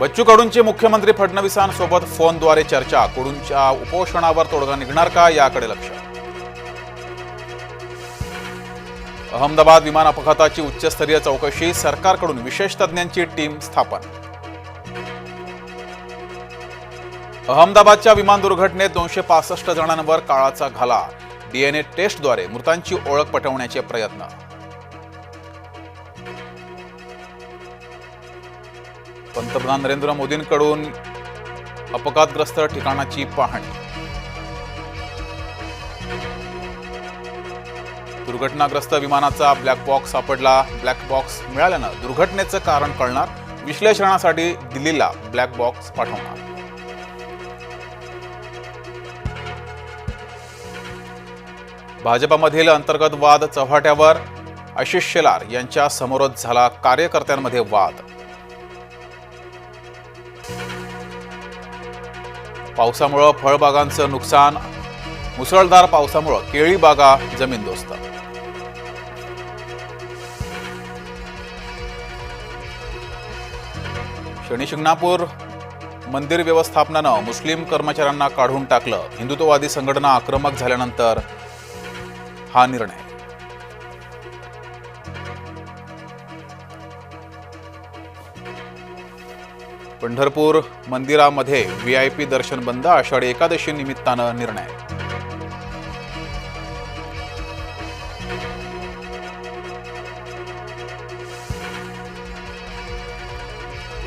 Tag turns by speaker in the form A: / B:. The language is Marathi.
A: बच्चू कडूंची मुख्यमंत्री फडणवीसांसोबत फोनद्वारे चर्चा. कडूंच्या उपोषणावर तोडगा निघणार का याकडे लक्ष? अहमदाबाद विमान अपघाताची उच्चस्तरीय चौकशी. सरकारकडून विशेष तज्ज्ञांची टीम स्थापन. अहमदाबादच्या विमान दुर्घटनेत दोनशे पासष्ट जणांवर काळाचा घाला. डीएनए टेस्टद्वारे मृतांची ओळख पटवण्याचे प्रयत्न. पंतप्रधान नरेंद्र मोदींकडून अपघातग्रस्त ठिकाणाची पाहणी. दुर्घटनाग्रस्त विमानाचा ब्लॅक बॉक्स सापडला. ब्लॅक बॉक्स मिळाल्यानं दुर्घटनेचं कारण कळणार. विश्लेषणासाठी दिल्लीला ब्लॅक बॉक्स पाठवणार. भाजपामधील अंतर्गत वाद चव्हाट्यावर. आशिष शेलार यांच्या समोरच झाला कार्यकर्त्यांमध्ये वाद. पावसामुळं फळबागांचं नुकसान मुसळधार पावसामुळं केळी बागा जमीनदोस्त. शनी शिंगणापूर मंदिर व्यवस्थापनानं मुस्लिम कर्मचाऱ्यांना काढून टाकलं. हिंदुत्ववादी संघटना आक्रमक झाल्यानंतर हा निर्णय. पंढरपूर मंदिरामध्ये व्ही आय पी दर्शन बंद आषाढी एकादशी निमित्तानं निर्णय